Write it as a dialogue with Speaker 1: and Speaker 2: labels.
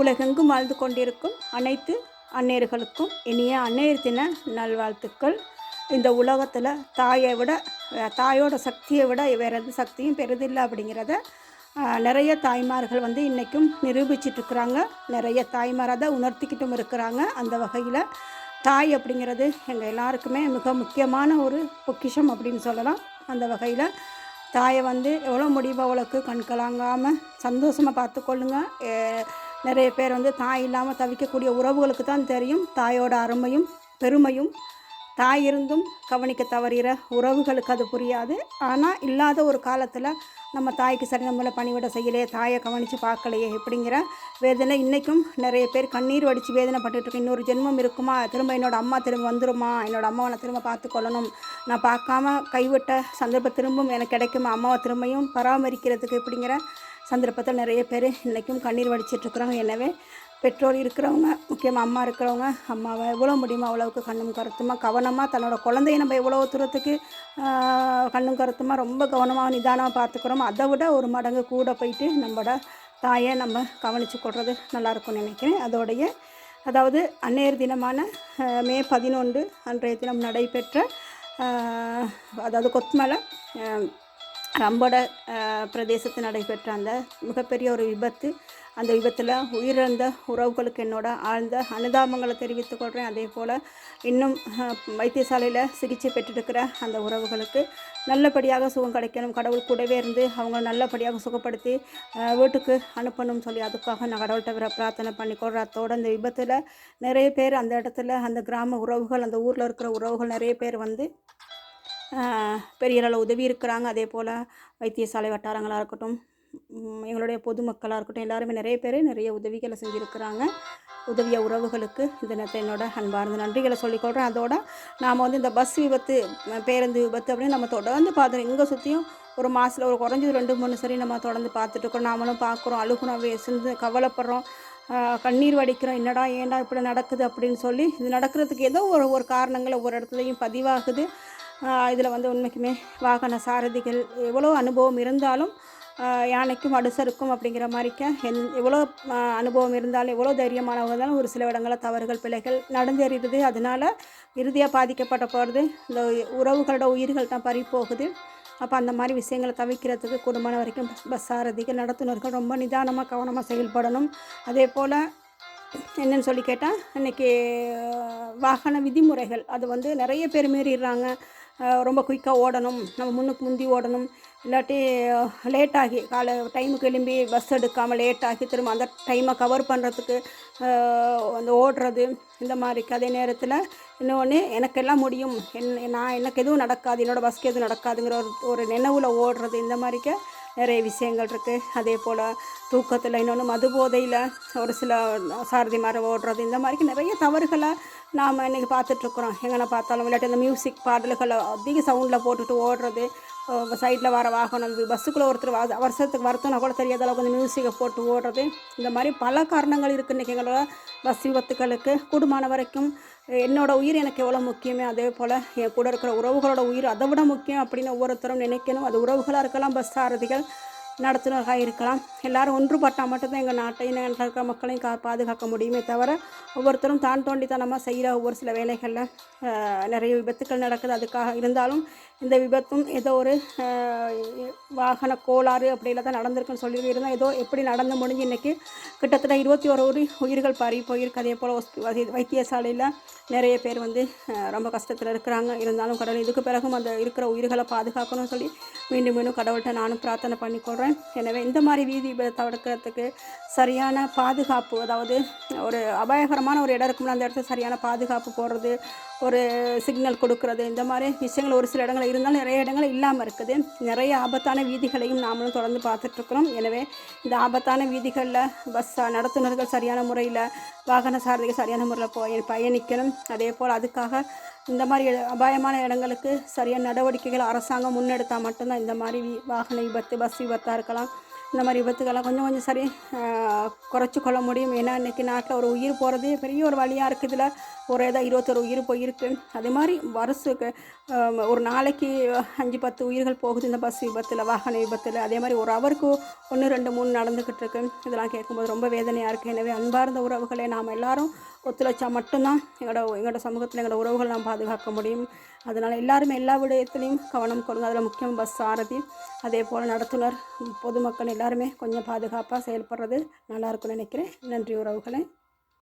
Speaker 1: உலகெங்கும் வாழ்ந்து கொண்டிருக்கும் அனைத்து அன்னையர்களுக்கும் இனிய அன்னையர் தின நல்வாழ்த்துக்கள். இந்த உலகத்தில் தாயை விட தாயோட சக்தியை விட வேறு எந்த சக்தியும் பெறுதில்லை அப்படிங்கிறத நிறைய தாய்மார்கள் வந்து இன்றைக்கும் நிரூபிச்சிட்ருக்குறாங்க நிறைய தாய்மாராக தான் உணர்த்திக்கிட்டும் இருக்கிறாங்க. அந்த வகையில் தாய் அப்படிங்கிறது எங்கள் எல்லாருக்குமே மிக முக்கியமான ஒரு பொக்கிஷம் அப்படின்னு சொல்லலாம். அந்த வகையில் தாயை வந்து எவ்வளோ முடிவு அவ்வளோக்கு கண்கலாங்காமல் சந்தோஷமாக பார்த்துக்கொள்ளுங்க. நிறைய பேர் வந்து தாய் இல்லாமல் தவிக்கக்கூடிய உறவுகளுக்கு தான் தெரியும். தாயோட அருமையும் பெருமையும். தாய் இருந்தும் கவனிக்க தவறுகிற உறவுகளுக்கு அது புரியாது. ஆனால் இல்லாத ஒரு காலத்தில் நம்ம தாய்க்கு சரி நம்மளை பணிவிட செய்யலையே தாயை கவனித்து பார்க்கலையே இப்படிங்கிற வேதனை இன்றைக்கும் நிறைய பேர் கண்ணீர் வடித்து வேதனை இருக்கு. இன்னொரு ஜென்மம் இருக்குமா? திரும்ப என்னோடய அம்மா திரும்ப வந்துருமா? என்னோட அம்மாவை நான் திரும்ப பார்த்துக்கொள்ளணும். நான் பார்க்காம கைவிட்ட சந்தர்ப்பம் திரும்பவும் எனக்கு கிடைக்குமா? அம்மாவை திரும்பியும் பராமரிக்கிறதுக்கு இப்படிங்கிற சந்தர்ப்பத்தில் நிறைய பேர் இன்றைக்கும் கண்ணீர் வடிச்சிட்ருக்குறாங்க. எனவே பெற்றோர் இருக்கிறவங்க முக்கியமாக அம்மா இருக்கிறவங்க அம்மாவை எவ்வளோ முடியுமோ அவ்வளோவுக்கு கண்ணும் கருத்துமாக கவனமாக தன்னோட குழந்தைய நம்ம எவ்வளோ தூரத்துக்கு கண்ணும் கருத்துமாக ரொம்ப கவனமாக நிதானமாக பார்த்துக்கிறோமோ அதை விட ஒரு மடங்கு கூட போயிட்டு நம்மளோட தாயை நம்ம கவனித்து கொள்வது நல்லாயிருக்கும்னு நினைக்கிறேன். அதோடைய அதாவது அன்னையர் தினமான மே பதினொன்று அன்றைய தினம் நடைபெற்ற அதாவது கொத்மலை ரம்போட பிரதேசத்தில் நடைபெற்ற அந்த மிகப்பெரிய ஒரு விபத்து அந்த விபத்தில் உயிரிழந்த உறவுகளுக்கு என்னோட ஆழ்ந்த அனுதாபங்களை தெரிவித்துக் கொள்கிறேன் அதே போல் இன்னும் வைத்தியசாலையில் சிகிச்சை பெற்றிருக்கிற அந்த உறவுகளுக்கு நல்லபடியாக சுகம் கிடைக்கணும். கடவுள் கூடவே இருந்து அவங்க நல்லபடியாக சுகப்படுத்தி வீட்டுக்கு அனுப்பணும்னு சொல்லி அதுக்காக நான் கடவுள்கிட்ட விர பிரார்த்தனை பண்ணிக்கொள்கிறேன் அத்தோடு அந்த விபத்தில் நிறைய பேர் அந்த இடத்துல அந்த கிராம உறவுகள் அந்த ஊரில் இருக்கிற உறவுகள் நிறைய பேர் வந்து பெரிய அளவு உதவி இருக்கிறாங்க. அதே போல் வைத்தியசாலை வட்டாரங்களாக இருக்கட்டும் எங்களுடைய பொதுமக்களாக இருக்கட்டும் எல்லாருமே நிறைய பேர் நிறைய உதவிகளை செஞ்சுருக்கிறாங்க. உதவிய உறவுகளுக்கு இந்த நேரத்தை என்னோட அன்பார்ந்த நன்றிகளை சொல்லிக்கொள்கிறேன் அதோட நாம் வந்து இந்த பஸ் விபத்து பேருந்து விபத்து அப்படின்னு நம்ம தொடர்ந்து பார்த்துருக்கோம் இங்கே சுற்றியும் ஒரு மாதத்தில் ஒரு குறைஞ்சது ரெண்டு மூணு சரி நம்ம தொடர்ந்து பார்த்துட்ருக்கோம் நாமளும் பார்க்குறோம் அழுகுறோம் வே- சிந்து கவலைப்படுறோம் கண்ணீர் வடிக்கிறோம். என்னடா ஏன்டா இப்படி நடக்குது அப்படின்னு சொல்லி இது நடக்கிறதுக்கு ஏதோ ஒரு ஒரு காரணங்கள் ஒவ்வொரு இடத்துலையும் பதிவாகுது. இதில் வந்து உண்மைக்குமே வாகன சாரதிகள் எவ்வளோ அனுபவம் இருந்தாலும் யானைக்கும் அடுசருக்கும் அப்படிங்கிற மாதிரிக்க எந் எவ்வளோ அனுபவம் இருந்தாலும் எவ்வளோ தைரியமானவங்க இருந்தாலும் ஒரு சில இடங்களில் தவறுகள் பிழைகள் நடந்தேறிடுது. அதனால் இறுதியாக பாதிக்கப்பட்ட போகிறது இந்த உறவுகளோட உயிர்கள் தான் பறி போகுது. அப்போ அந்த மாதிரி விஷயங்களை தவிர்க்கிறதுக்கு குடும்பம் வரைக்கும் பஸ் சாரதிகள் நடத்துனர்கள் ரொம்ப நிதானமாக கவனமாக செயல்படணும். அதே போல் என்னன்னு சொல்லி கேட்டால் இன்றைக்கி வாகன விதிமுறைகள் அது வந்து நிறைய பேர் மீறிடுறாங்க. ரொம்ப குயிக்காக ஓடணும். நம்ம முன்னுக்கு முந்தி ஓடணும். இல்லாட்டி லேட்டாகி காலை டைமுக்கு எழும்பி பஸ் எடுக்காமல் லேட்டாகி திரும்ப அந்த டைமை கவர் பண்ணுறதுக்கு அந்த ஓடுறது இந்த மாதிரி அதே நேரத்தில் இன்னொன்று எனக்கெல்லாம் முடியும். என் நான் எனக்கு எதுவும் நடக்காது. என்னோடய பஸ்க்கு எதுவும் நடக்காதுங்கிற ஒரு ஒரு நினைவில் ஓடுறது இந்த மாதிரிக்க நிறைய விஷயங்கள் இருக்குது அதே போல் தூக்கத்தில் இன்னொன்று மது போதையில் ஒரு சில சாரதி மாதிரி ஓடுறது இந்த மாதிரிக்கு நிறைய தவறுகளை நாம் இன்றைக்கி பார்த்துட்ருக்குறோம் எங்கே பார்த்தாலும் விளையாட்டு அந்த மியூசிக் பாடல்களை அதிக சவுண்டில் போட்டுட்டு ஓடுறது சைடில் வர வாகனம் பஸ்ஸுக்குள்ளே ஒருத்தர் வ- வருஷத்துக்கு வரத்துனா கூட தெரியாத அளவுக்கு வந்து மியூசிக்கை போட்டு ஓடுறது. இந்த மாதிரி பல காரணங்கள் இருக்குது இன்றைக்கி எங்களோட பஸ் விபத்துக்களுக்கு கூடுமான வரைக்கும் என்னோடய உயிர் எனக்கு எவ்வளோ முக்கியமே அதே போல் என் கூட இருக்கிற உறவுகளோட உயிர் அதை விட முக்கியம் அப்படின்னு ஒவ்வொருத்தரும் நினைக்கணும். அது உறவுகளாக இருக்கலாம் பஸ் சாரதிகள் நடத்துனராக இருக்கலாம். எல்லாரும் ஒன்றுபட்டால் மட்டும்தான் எங்கள் நாட்டையும் நாட்டில் இருக்கிற மக்களையும் கா பாதுகாக்க முடியுமே தவிர ஒவ்வொருத்தரும் தான் தோண்டித்தனமாக செய்கிற ஒவ்வொரு சில வேலைகளில் நிறைய விபத்துக்கள் நடக்குது. அதுக்காக இருந்தாலும் இந்த விபத்தும் ஏதோ ஒரு வாகன கோளாறு அப்படிலாம் தான் நடந்திருக்குன்னு சொல்லி இருந்தால் ஏதோ எப்படி நடந்து முடிஞ்சு இன்றைக்கி கிட்டத்தட்ட இருபத்தி ஒரு உயிர் உயிர்கள் பறி போயிருக்கு. அதே போல் வை- வைத்தியசாலையில் நிறைய பேர் வந்து ரொம்ப கஷ்டத்தில் இருக்கிறாங்க. இருந்தாலும் கடவுள் இதுக்கு பிறகும் அந்த இருக்கிற உயிர்களை பாதுகாக்கணும்னு சொல்லி மீண்டும் மீண்டும் கடவுள்கிட்ட நானும் பிரார்த்தனை பண்ணிக்கொள்கிறேன் எனவே இந்த மாதிரி வீதி விபத்தை தடுக்கிறதுக்கு சரியான பாதுகாப்பு அதாவது ஒரு அபாயகரமான ஒரு இடம் இருக்கும்ல அந்த இடத்துல சரியான பாதுகாப்பு போடுறது ஒரு சிக்னல் கொடுக்கறது. இந்த மாதிரி விஷயங்கள் ஒரு சில இடங்கள் இருந்தாலும் நிறைய இடங்கள் இல்லாமல் இருக்குது. நிறைய ஆபத்தான வீதிகளையும் நாமளும் தொடர்ந்து பார்த்துட்ருக்குறோம். எனவே இந்த ஆபத்தான வீதிகளில் பஸ் நடத்துனர்கள் சரியான முறையில் வாகன சாரதிகள் சரியான முறையில் போய் பயணிக்கணும். அதே போல் அதுக்காக இந்த மாதிரி அபாயமான இடங்களுக்கு சரியான நடவடிக்கைகள் அரசாங்கம் முன்னெடுத்தால் மட்டும்தான் இந்த மாதிரி வாகன விபத்து பஸ் விபத்தாக இருக்கலாம். இந்த மாதிரி விபத்துக்கெல்லாம் கொஞ்சம் கொஞ்சம் சரி குறைச்சி கொள்ள முடியும். ஏன்னா இன்றைக்கி நாட்டில் ஒரு உயிர் போகிறதே பெரிய ஒரு வழியாக இருக்குதுல. ஒரு ஒரே இருபத்தொரு உயிர் போயிருக்கு. அதே மாதிரி வருஷத்துக்கு ஒரு நாளைக்கு அஞ்சு பத்து உயிர்கள் போகுது இந்த பஸ் விபத்தில் வாகன விபத்தில். அதே மாதிரி ஒரு அவருக்கு ஒன்று ரெண்டு மூணு நடந்துக்கிட்டு இருக்கு. இதெல்லாம் கேட்கும்போது ரொம்ப வேதனையாக இருக்குது எனவே அன்பார்ந்த உறவுகளை நாம் எல்லாரும் ஒத்துழைச்சா மட்டும்தான் எங்களோட எங்களோட சமூகத்தில் எங்களோட உறவுகள் நாம் பாதுகாக்க முடியும். அதனால் எல்லாருமே எல்லா விடயத்துலையும் கவனம் கொடுங்க. அதில் முக்கியம் பஸ் சாரதி. அதே போல் நடத்துனர் பொதுமக்கள் எல்லாருமே கொஞ்சம் பாதுகாப்பாக செயல்படுறது நல்லாயிருக்கும்னு நினைக்கிறேன். நன்றி உறவுகளே.